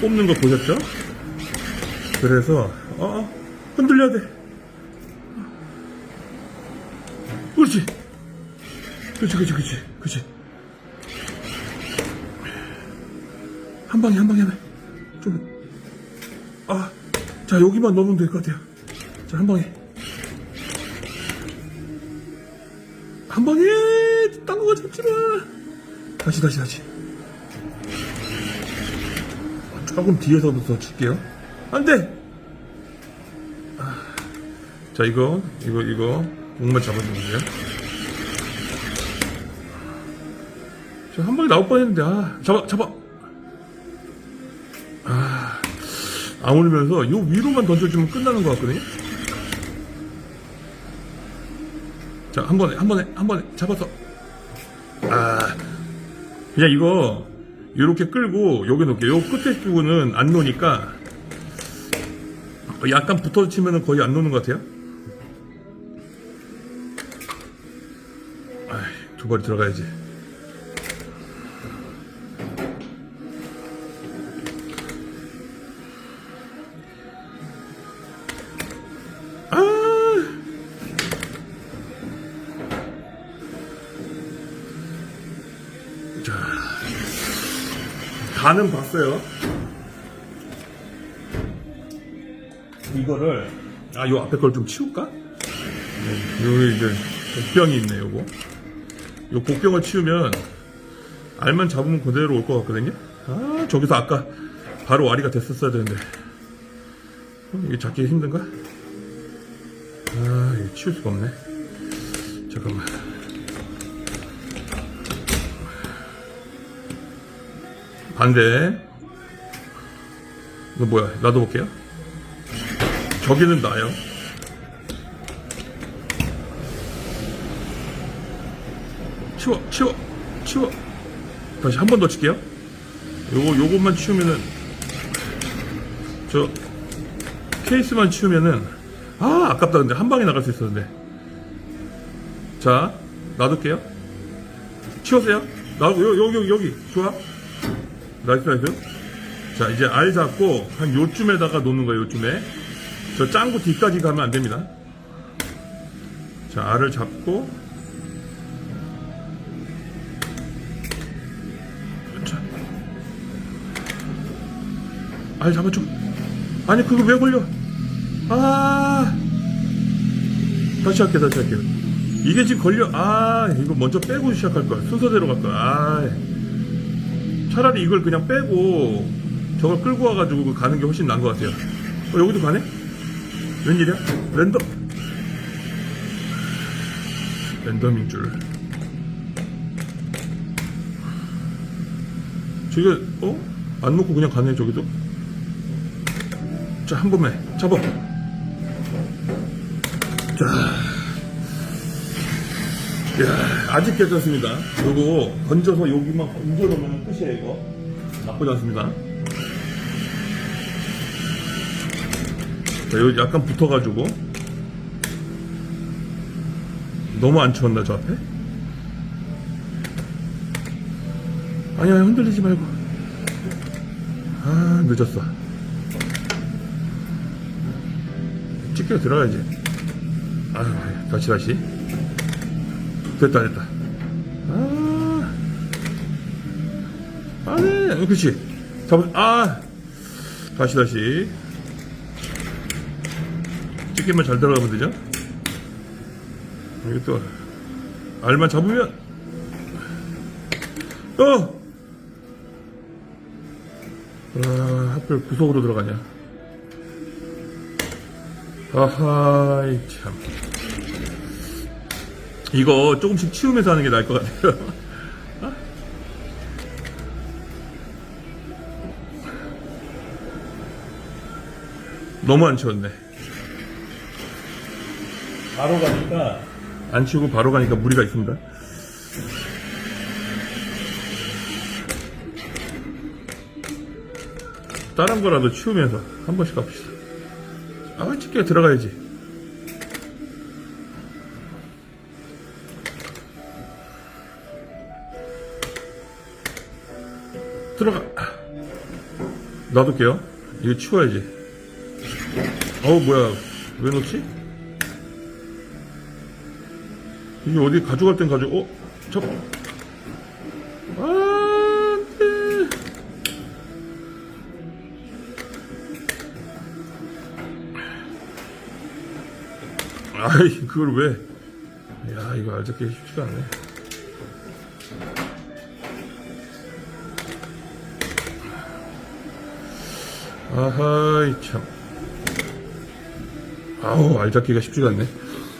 뽑는 거 보셨죠? 그래서 어, 어 흔들려야 돼. 그렇지. 그렇지, 그렇지, 그렇지, 그렇지. 한 방에 한 방에 하나. 좀 아, 자 여기만 넣으면 될 것 같아요. 자 한 방에 한 방에 딴거 잡지 마. 다시 다시 다시. 조금 뒤에서부터 칠게요. 안 돼! 아, 자, 이거, 이거, 이거, 목만 잡아주면 돼요. 저 한 방에 나올 뻔 했는데, 아, 잡아, 잡아! 아, 안 올리면서 요 위로만 던져주면 끝나는 것 같거든요? 자, 한 번에, 한 번에, 한 번에 잡아서. 아, 그냥 이거, 이렇게 끌고 여기 놓을게요. 요 끝에 부분은 안 놓으니까 약간 붙어 치면은 거의 안 놓는 것 같아요. 두 발이 들어가야지. 간은 봤어요. 이거를 아 요 앞에 걸 좀 치울까? 네, 요 이제 복병이 있네 요거. 요 복병을 치우면 알만 잡으면 그대로 올 것 같거든요. 아 저기서 아까 바로 와리가 됐었어야 되는데 어, 이게 잡기 힘든가? 아 이거 치울 수가 없네. 잠깐만. 반대. 이거 뭐야? 놔둬볼게요. 저기는 나요. 치워, 치워, 치워. 다시 한 번 더 칠게요. 요거, 요것만 치우면은, 저, 케이스만 치우면은, 아, 아깝다. 근데 한 방에 나갈 수 있었는데. 자, 놔둘게요. 치웠어요? 나, 여, 여기, 여기, 여기. 좋아. 나이스, 나이스. 자, 이제 알 잡고, 한 요쯤에다가 놓는 거예요, 요쯤에. 저 짱구 뒤까지 가면 안 됩니다. 자, 알을 잡고, 자. 알 잡아줘. 아니, 그거 왜 걸려? 아. 다시 할게, 다시 할게. 이게 지금 걸려. 아, 이거 먼저 빼고 시작할 거야. 순서대로 갈 거야. 아. 차라리 이걸 그냥 빼고 저걸 끌고 와가지고 가는 게 훨씬 나은 것 같아요. 어, 여기도 가네? 웬일이야? 랜덤. 랜덤인 줄. 저게, 어? 안 놓고 그냥 가네, 저기도? 자, 한 번에. 잡아. 자. 야, 아직 괜찮습니다. 요거 건져서 여기만 건져 놓으면 끝이에요, 이거. 나쁘지 않습니다. 자, 여기 약간 붙어가지고. 너무 안 치웠나, 저 앞에? 아니야, 흔들리지 말고. 아, 늦었어. 찍혀 들어가야지. 아, 다시, 다시. 됐다 됐다. 아 아네 그렇지. 잡아 아 다시 다시. 찍기만 잘 들어가면 되죠? 여기 또 알만 잡으면. 어! 아, 하필 구석으로 들어가냐. 아하 이 참 이거 조금씩 치우면서 하는 게 나을 것 같아요. 어? 너무 안 치웠네. 바로 가니까 안 치우고 바로 가니까 무리가 있습니다. 다른 거라도 치우면서 한 번씩 갑시다. 아, 찍게 들어가야지. 들어가. 놔둘게요. 이거 치워야지. 어우, 뭐야. 왜 놓지? 이게 어디 가져갈 땐 가져, 어? 저, 아, 안 돼. 아이, 그걸 왜. 야, 이거 알잡기 쉽지가 않네. 아하이, 참. 아우, 알 잡기가 쉽지가 않네.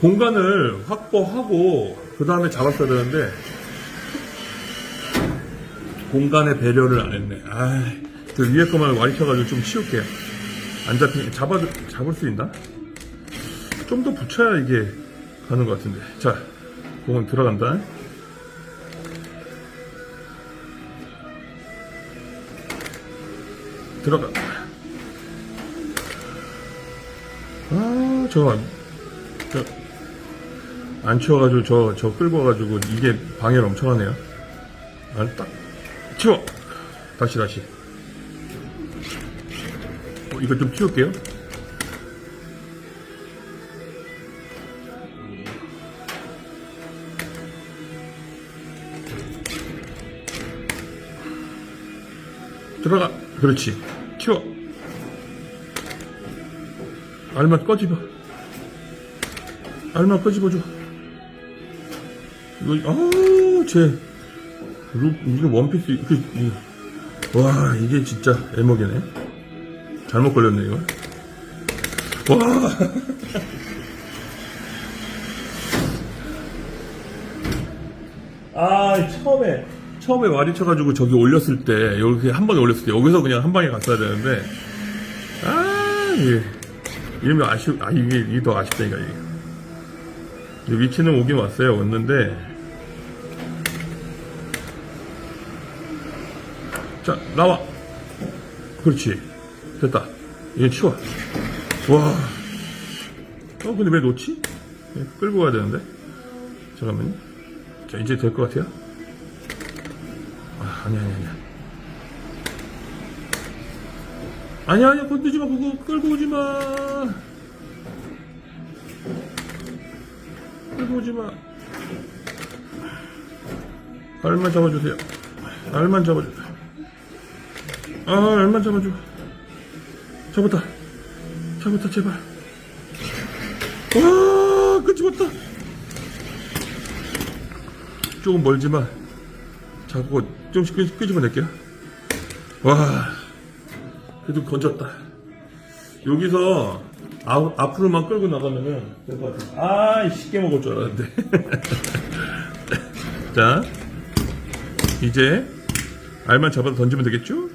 공간을 확보하고, 그 다음에 잡았어야 되는데, 공간의 배려를 안 했네. 아, 그 위에 거만 와리켜가지고 좀 치울게요. 안 잡히, 잡아, 잡을 수 있나? 좀 더 붙여야 이게 가는 것 같은데. 자, 공은 들어간다. 들어가. 아, 저, 저, 안 치워가지고 저, 저 끌고 와가지고 이게 방해를 엄청 하네요. 아, 딱, 치워! 다시, 다시. 어, 이거 좀 치울게요. 들어가. 그렇지. 치워. 알만 꺼집어. 알만 꺼집어줘. 이거, 아우, 쟤. 루, 이게 원피스, 그, 이, 와, 이게 진짜 애먹이네. 잘못 걸렸네, 이거. 와. 아, 처음에, 처음에 와리 쳐가지고 저기 올렸을 때, 이렇게 한 번에 올렸을 때, 여기서 그냥 한 방에 갔어야 되는데, 아, 이게, 이러면 아쉬, 아, 이게, 이게 더 아쉽다니까, 이게. 이 위치는 오긴 왔어요, 왔는데, 자, 나와. 그렇지. 됐다. 이제 치워. 와. 어, 근데 왜 놓지? 예, 끌고 가야 되는데. 잠깐만요. 자, 이제 될 것 같아요. 아, 아니야, 아니야, 아니야. 아니야, 아니야, 건드지 마, 그거 끌고 오지 마. 오지 마. 알만 잡아주세요. 알만 잡아줘. 아, 알만 잡아줘. 잡았다. 잡았다, 제발. 와, 끄집었다. 조금 멀지만 잡고 좀씩 끄, 끄집어낼게요. 와, 그래도 건졌다. 여기서 아, 앞으로만 끌고 나가면은 될 것 같아. 아, 쉽게 먹을 줄 알았는데. 자, 이제 알만 잡아서 던지면 되겠죠?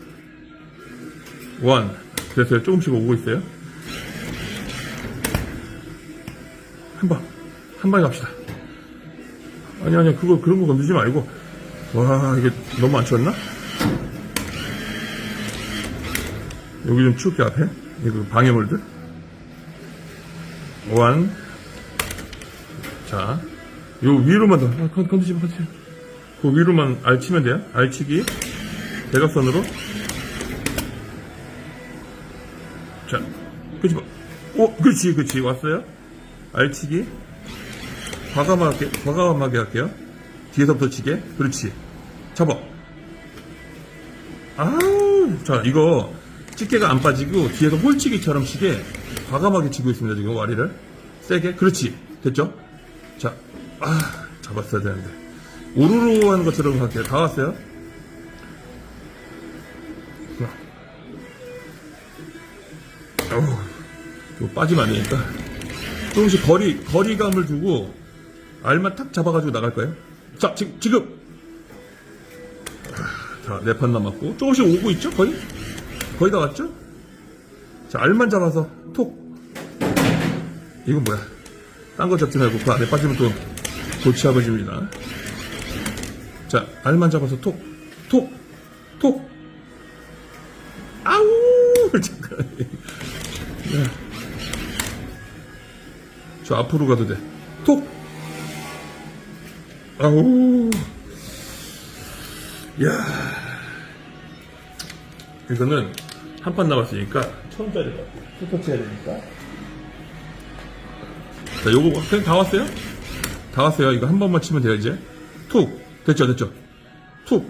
원. 됐어요. 조금씩 오고 있어요. 한 방. 한 방에 갑시다. 아니, 아니, 그거, 그런 거 건드지 말고. 와, 이게 너무 안 치웠나? 여기 좀 치울게, 앞에. 이거 방해물들. 원. 자. 요 위로만 더. 아, 건, 건드지 마, 건드지 마. 그 위로만 알치면 돼요. 알치기. 대각선으로. 자, 끄집어. 오, 그렇지, 그렇지. 왔어요. 알치기. 과감하게, 과감하게 할게요. 뒤에서부터 치게. 그렇지. 잡아. 아우, 자, 이거, 집게가 안 빠지고, 뒤에서 홀치기처럼 치게, 과감하게 치고 있습니다, 지금, 와리를. 세게. 그렇지. 됐죠? 자, 아, 잡았어야 되는데. 우르르 하는 것처럼 할게요. 다 왔어요? 어우, 빠지면 안 되니까. 조금씩 거리, 거리감을 두고, 알만 탁 잡아가지고 나갈 거예요. 자, 지금, 지금! 자, 네판 남았고. 조금씩 오고 있죠? 거의? 거의 다 왔죠? 자, 알만 잡아서, 톡. 이건 뭐야? 딴 거 잡지 말고, 그 안에 빠지면 또, 골치 아버집니다. 자, 알만 잡아서 톡, 톡, 톡. 아우! 잠깐. 야. 저 앞으로 가도 돼. 톡! 아우. 야 이거는 한 판 남았으니까 천 원짜리 스포츠 해야 되니까. 자, 요거 그냥 다 왔어요? 다 왔어요. 이거 한 번만 치면 돼요, 이제. 툭! 됐죠, 됐죠? 툭!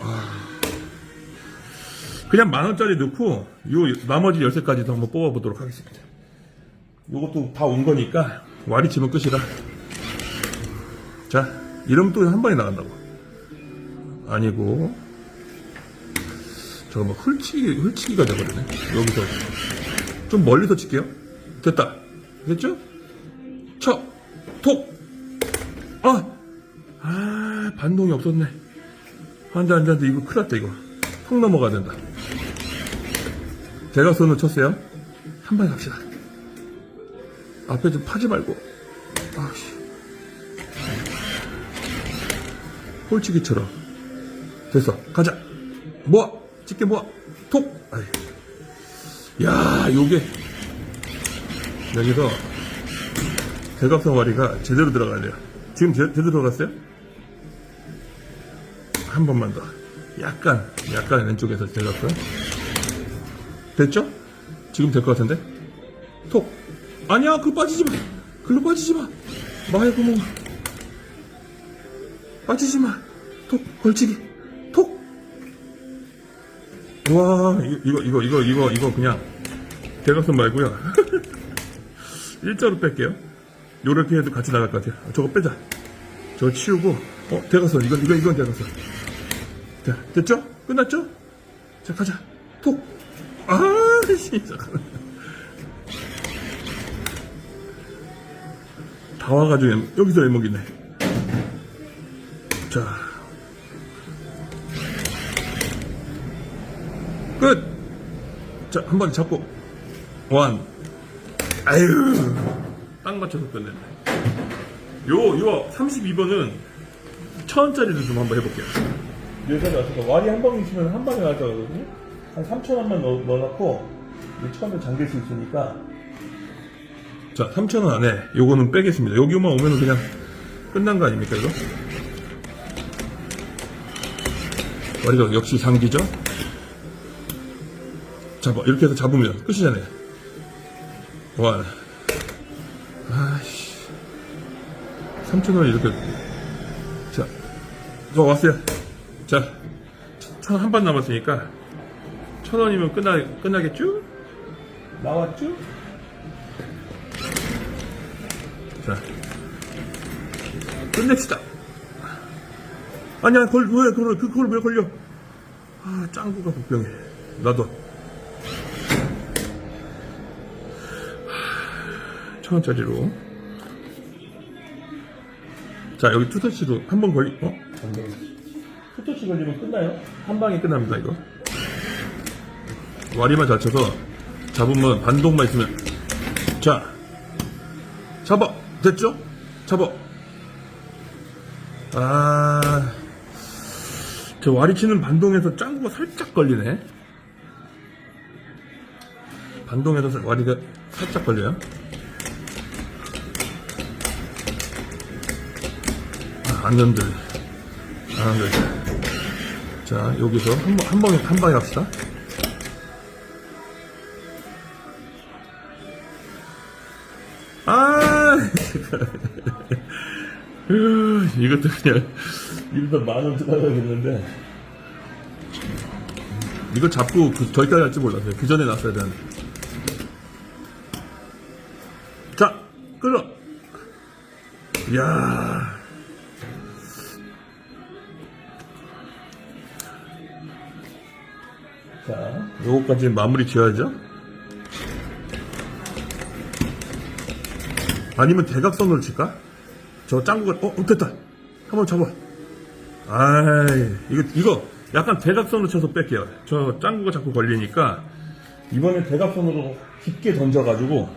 아. 그냥 만 원짜리 넣고, 요 나머지 열쇠까지도 한번 뽑아보도록 하겠습니다. 요것도 다 온 거니까, 와리 치면 끝이라. 자, 이러면 또 한 번에 나간다고. 아니고, 뭐 훌치기, 훌치기가 돼버리네. 여기서. 좀 멀리서 칠게요. 됐다. 됐죠? 쳐! 톡! 아! 아, 반동이 없었네. 돼, 안 돼. 이거 큰일 났다, 이거. 턱 넘어가야 된다. 대각선을 쳤어요. 한 방에 갑시다. 앞에 좀 파지 말고. 아씨. 홀치기처럼. 됐어. 가자. 모아. 집게 모아. 톡. 아이. 야, 요게. 여기서 대각선 와리가 제대로 들어가야 돼요. 지금 제, 제대로 들어갔어요? 한 번만 더. 약간, 약간 왼쪽에서 대각선. 됐죠? 지금 될 것 같은데? 톡. 아니야, 그거 빠지지 마. 글로 빠지지 마. 마의 구멍. 빠지지 마. 톡, 걸치기. 톡. 와, 이거, 이거, 이거, 이거, 이거 그냥 대각선 말고요. 일자로 뺄게요. 요렇게 해도 같이 나갈 것 같아요. 저거 빼자. 저거 치우고, 어, 대각선. 이건, 이건, 이건 대각선. 자, 됐죠? 끝났죠? 자, 가자. 톡. 아, 씨, 잠깐만. 다 와가지고, 애- 여기서 애먹이네. 자. 끝! 자, 한 번 잡고. 원. 아유. 딱 맞춰서 끝냈네. 요, 요, 32번은 천원짜리를 좀 한번 해볼게요. 여기까지 왔으니까 와리 한 방에 치면 한 방에 나갈 거거든요? 한 3천원만 넣, 넣어놓고, 이 처음에 잠길 수 있으니까. 자, 3천원 안에 요거는 빼겠습니다. 여기만 오면 그냥 끝난 거 아닙니까, 이거? 와리가 역시 장기죠? 잡아. 이렇게 해서 잡으면 끝이잖아요. 와. 아씨. 3천원 이렇게. 자. 저 왔어요. 자. 천 한 번 남았으니까. 천 원이면 끝나, 끝나겠죠? 나왔죠? 자. 끝냅시다. 아니야, 걸, 왜, 그걸, 그걸 왜 걸려? 아, 짱구가 복병해. 나도. 천 원짜리로. 자, 여기 투터치로 한 번 걸리, 어? 투터치 걸리면 끝나요? 한 방에 끝납니다, 이거. 와리만 잘 쳐서 잡으면 반동만 있으면. 자. 잡아. 됐죠? 잡아. 아. 저 와리 치는 반동에서 짱구가 살짝 걸리네. 반동에서 살- 와리가 살짝 걸려요. 안 건들. 안 건들. 자, 여기서 한, 번- 한 방에, 한 방에 갑시다. 아, 으, 이것도 그냥, 일단 만원 들어가야겠는데. 이거 잡고 그, 저기까지 할줄 몰랐어요. 그 전에 났어야 되는데. 자, 끌어. 이야. 요거까지 마무리 지어야죠. 아니면 대각선으로 칠까? 저 짱구가, 어, 어, 됐다. 한번 잡아. 아이, 이거, 이거, 약간 대각선으로 쳐서 뺄게요. 저 짱구가 자꾸 걸리니까, 이번에 대각선으로 깊게 던져가지고,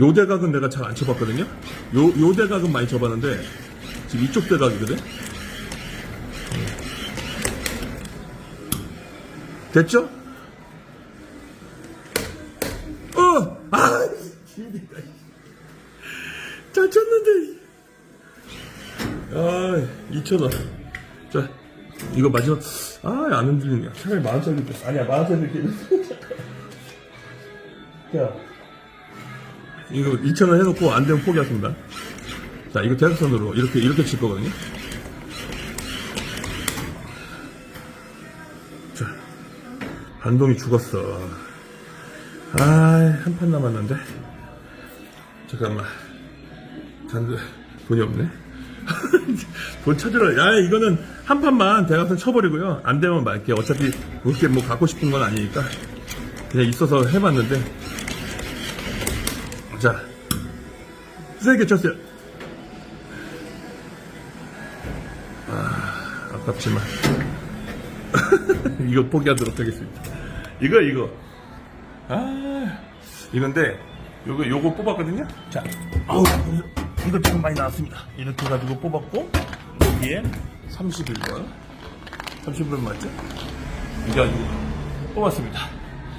요 대각은 내가 잘 안 쳐봤거든요? 요, 요 대각은 많이 쳐봤는데, 지금 이쪽 대각이거든? 됐죠? 2,000원. 자, 이거 마지막, 아, 안 흔들리냐. 차라리 만원짜리 게 아니야, 만원짜리 게 자, 이거 2,000원 해놓고 안 되면 포기하십니다. 자, 이거 대각선으로 이렇게, 이렇게 칠 거거든요. 자, 반동이 죽었어. 아, 한 판 남았는데. 잠깐만. 잔 돈이 없네. 돈 찾으러, 야, 이거는 한 판만 대각선 쳐버리고요. 안 되면 말게. 어차피 그렇게 뭐 갖고 싶은 건 아니니까. 그냥 있어서 해봤는데. 자, 세게 쳤어요. 아, 아깝지만. 이거 포기하도록 하겠습니다. 이거, 이거. 아, 이건데, 요거, 요거 뽑았거든요? 자, 아우, 이거 지금 많이 나왔습니다. 이렇게 해가지고 뽑았고, 여기에 31번. 31번 맞죠? 이거 가지고 뽑았습니다.